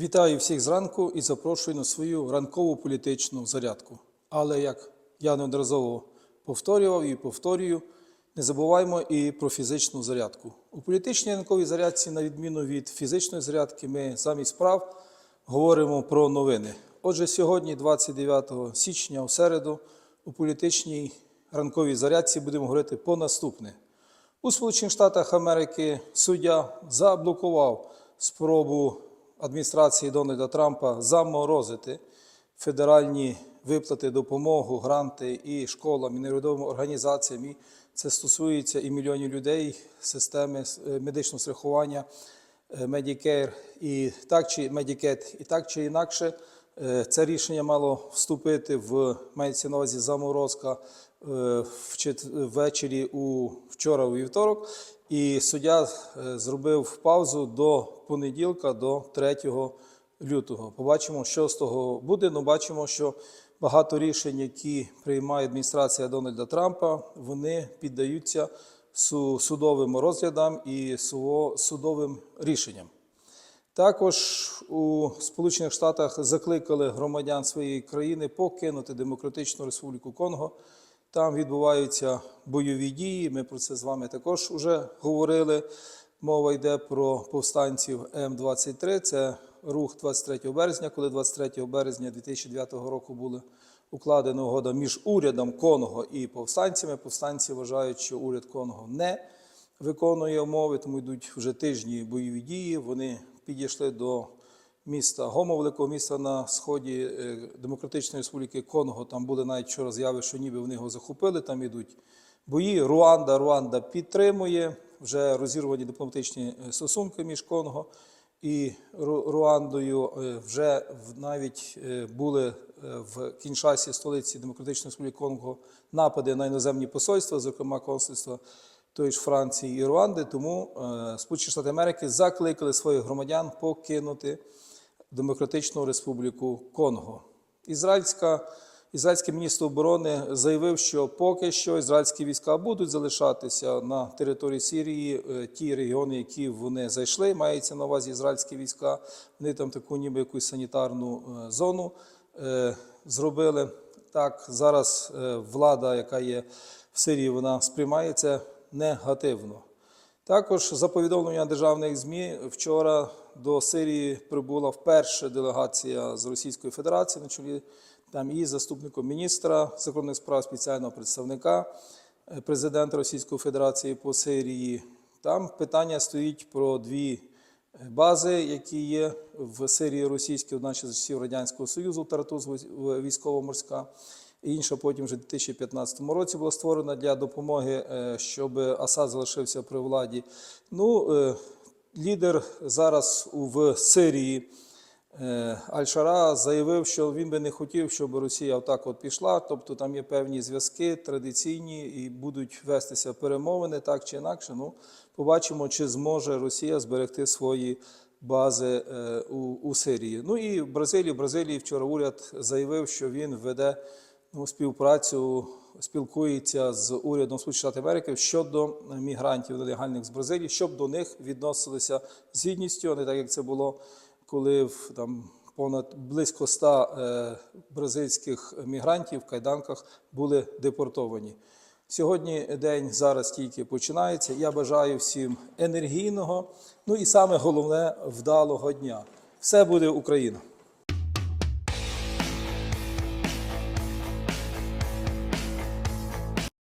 Вітаю всіх зранку і запрошую на свою ранкову політичну зарядку. Але як я неодноразово повторював і повторюю, не забуваємо і про фізичну зарядку. У політичній ранковій зарядці, на відміну від фізичної зарядки, ми замість справ говоримо про новини. Отже, сьогодні, 29 січня, у середу, у політичній ранковій зарядці будемо говорити по наступне. У Сполучених Штатах Америки суддя заблокував спробу адміністрації Дональда Трампа заморозити федеральні виплати, допомогу, гранти і школам, і неурядовим організаціям. І це стосується і мільйонів людей, системи е, медичного страхування, е, Medicare і так чи Medicaid, і так чи інакше. Е, Це рішення мало вступити в мається на увазі заморозка е, ввечері у вчора у вівторок, і суддя е, зробив паузу до понеділка, до 3 лютого. Побачимо, що з того буде. Ну, бачимо, що багато рішень, які приймає адміністрація Дональда Трампа, вони піддаються судовим розглядам і судовим рішенням. Також у Сполучених Штатах закликали громадян своєї країни покинути Демократичну Республіку Конго. Там відбуваються бойові дії. Ми про це з вами також вже говорили. Мова йде про повстанців М23. Це рух 23 березня, коли 23 березня 2009 року була укладена угода між урядом Конго і повстанцями. Повстанці вважають, що уряд Конго не виконує умови, тому йдуть вже тижні бойові дії. Вони підійшли до міста Гомо, великого міста на сході е, Демократичної Республіки Конго. Там були навіть вчора заяви, що ніби вони його захопили. Там ідуть бої. Руанда, Руанда підтримує вже розірвані дипломатичні е, стосунки між Конго і Руандою. Е, Вже навіть були в Кіншасі, столиці Демократичної Республіки Конго, напади на іноземні посольства, зокрема консульства тої ж Франції і Руанди. Тому е, Сполучені Штати Америки закликали своїх громадян покинути Демократичну Республіку Конго. Ізраїльська, ізраїльський міністр оборони заявив, що поки що ізраїльські війська будуть залишатися на території Сирії, е, ті регіони, які вони зайшли, мається на увазі ізраїльські війська. Вони там таку ніби якусь санітарну е, зону зробили. Так, зараз влада, яка є в Сирії, вона сприймає це негативно. Також за повідомленням державних ЗМІ вчора до Сирії прибула вперше делегація з Російської Федерації на чолі там і заступником міністра закордонних справ спеціального представника е, президента Російської Федерації по Сирії. Там питання стоїть про дві е, бази, які є в Сирії російській, одна з часів Радянського Союзу, Таратуз військ- військово-морська. Інша потім вже в 2015 році була створена для допомоги, е, щоб Асад залишився при владі. Ну, е, лідер зараз в Сирії е, Аль-Шара заявив, що він би не хотів, щоб Росія отак от пішла. Тобто там є певні зв'язки традиційні і будуть вестися перемовини так чи інакше. Ну, побачимо, чи зможе Росія зберегти свої бази у, у Сирії. Ну і в Бразилії. В Бразилії вчора уряд заявив, що він веде співпрацю, спілкується з урядом Сполучених Америки щодо мігрантів нелегальних з Бразилії, щоб до них відносилися з гідністю, а не так як це було, коли в там. Понад близько ста е, бразильських мігрантів в кайданках були депортовані. Сьогодні день зараз тільки починається. Я бажаю всім енергійного, ну і саме головне вдалого дня. Все буде Україна!